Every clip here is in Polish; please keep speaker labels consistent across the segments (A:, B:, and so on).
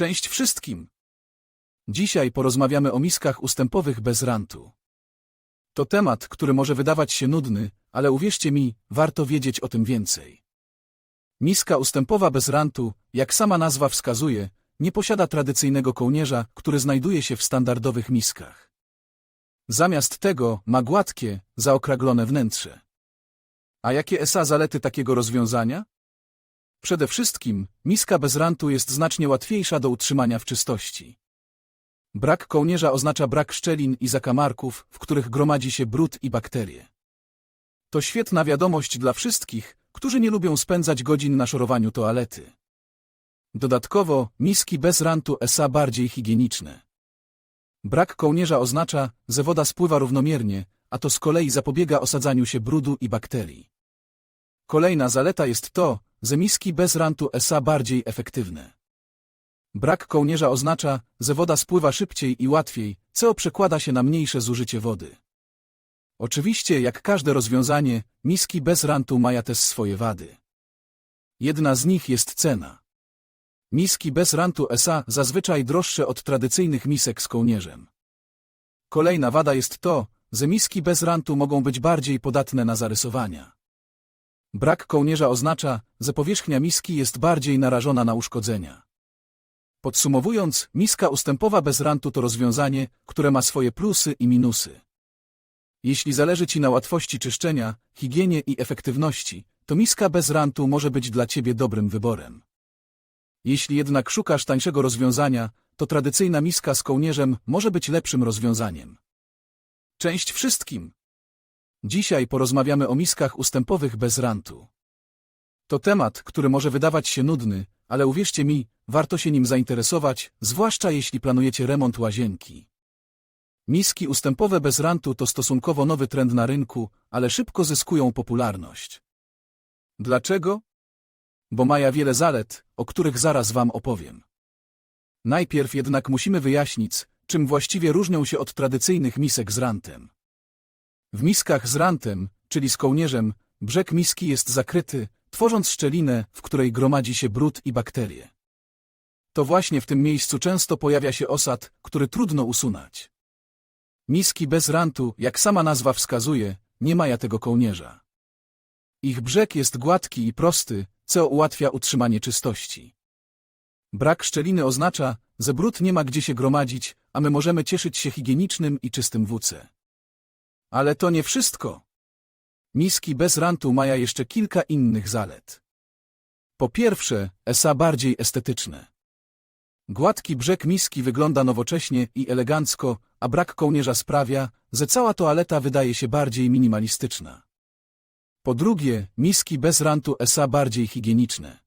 A: Cześć wszystkim! Dzisiaj porozmawiamy o miskach ustępowych bez rantu. To temat, który może wydawać się nudny, ale uwierzcie mi, warto wiedzieć o tym więcej. Miska ustępowa bez rantu, jak sama nazwa wskazuje, nie posiada tradycyjnego kołnierza, który znajduje się w standardowych miskach. Zamiast tego ma gładkie, zaokraglone wnętrze. A jakie esa zalety takiego rozwiązania? Przede wszystkim, miska bez rantu jest znacznie łatwiejsza do utrzymania w czystości. Brak kołnierza oznacza brak szczelin i zakamarków, w których gromadzi się brud i bakterie. To świetna wiadomość dla wszystkich, którzy nie lubią spędzać godzin na szorowaniu toalety. Dodatkowo, miski bez rantu SA bardziej higieniczne. Brak kołnierza oznacza, że woda spływa równomiernie, a to z kolei zapobiega osadzaniu się brudu i bakterii. Kolejna zaleta jest to, że miski bez rantu SA bardziej efektywne. Brak kołnierza oznacza, że woda spływa szybciej i łatwiej, co przekłada się na mniejsze zużycie wody. Oczywiście, jak każde rozwiązanie, miski bez rantu mają też swoje wady. Jedna z nich jest cena. Miski bez rantu SA zazwyczaj droższe od tradycyjnych misek z kołnierzem. Kolejna wada jest to, że miski bez rantu mogą być bardziej podatne na zarysowania. Brak kołnierza oznacza, że powierzchnia miski jest bardziej narażona na uszkodzenia. Podsumowując, miska ustępowa bez rantu to rozwiązanie, które ma swoje plusy i minusy. Jeśli zależy Ci na łatwości czyszczenia, higienie i efektywności, to miska bez rantu może być dla Ciebie dobrym wyborem. Jeśli jednak szukasz tańszego rozwiązania, to tradycyjna miska z kołnierzem może być lepszym rozwiązaniem. Cześć wszystkim! Dzisiaj porozmawiamy o miskach ustępowych bez rantu. To temat, który może wydawać się nudny, ale uwierzcie mi, warto się nim zainteresować, zwłaszcza jeśli planujecie remont łazienki. Miski ustępowe bez rantu to stosunkowo nowy trend na rynku, ale szybko zyskują popularność. Dlaczego? Bo maja wiele zalet, o których zaraz Wam opowiem. Najpierw jednak musimy wyjaśnić, czym właściwie różnią się od tradycyjnych misek z rantem. W miskach z rantem, czyli z kołnierzem, brzeg miski jest zakryty, tworząc szczelinę, w której gromadzi się brud i bakterie. To właśnie w tym miejscu często pojawia się osad, który trudno usunąć. Miski bez rantu, jak sama nazwa wskazuje, nie mają tego kołnierza. Ich brzeg jest gładki i prosty, co ułatwia utrzymanie czystości. Brak szczeliny oznacza, że brud nie ma gdzie się gromadzić, a my możemy cieszyć się higienicznym i czystym WC. Ale to nie wszystko. Miski bez rantu mają jeszcze kilka innych zalet. Po pierwsze, esa bardziej estetyczne. Gładki brzeg miski wygląda nowocześnie i elegancko, a brak kołnierza sprawia, że cała toaleta wydaje się bardziej minimalistyczna. Po drugie, miski bez rantu esa bardziej higieniczne.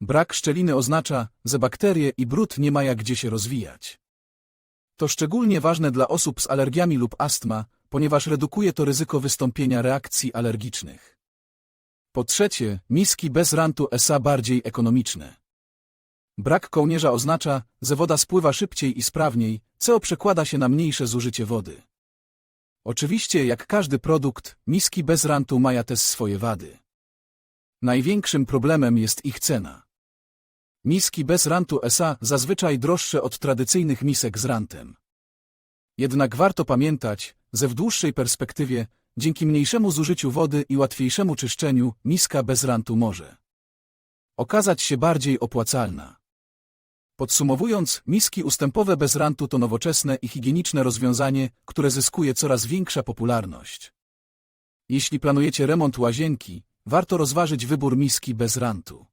A: Brak szczeliny oznacza, że bakterie i brud nie mają gdzie się rozwijać. To szczególnie ważne dla osób z alergiami lub astma, ponieważ redukuje to ryzyko wystąpienia reakcji alergicznych. Po trzecie, miski bez rantu SA bardziej ekonomiczne. Brak kołnierza oznacza, że woda spływa szybciej i sprawniej, co przekłada się na mniejsze zużycie wody. Oczywiście, jak każdy produkt, miski bez rantu mają też swoje wady. Największym problemem jest ich cena. Miski bez rantu SA zazwyczaj droższe od tradycyjnych misek z rantem. Jednak warto pamiętać, że w dłuższej perspektywie, dzięki mniejszemu zużyciu wody i łatwiejszemu czyszczeniu, miska bez rantu może okazać się bardziej opłacalna. Podsumowując, miski ustępowe bez rantu to nowoczesne i higieniczne rozwiązanie, które zyskuje coraz większa popularność. Jeśli planujecie remont łazienki, warto rozważyć wybór miski bez rantu.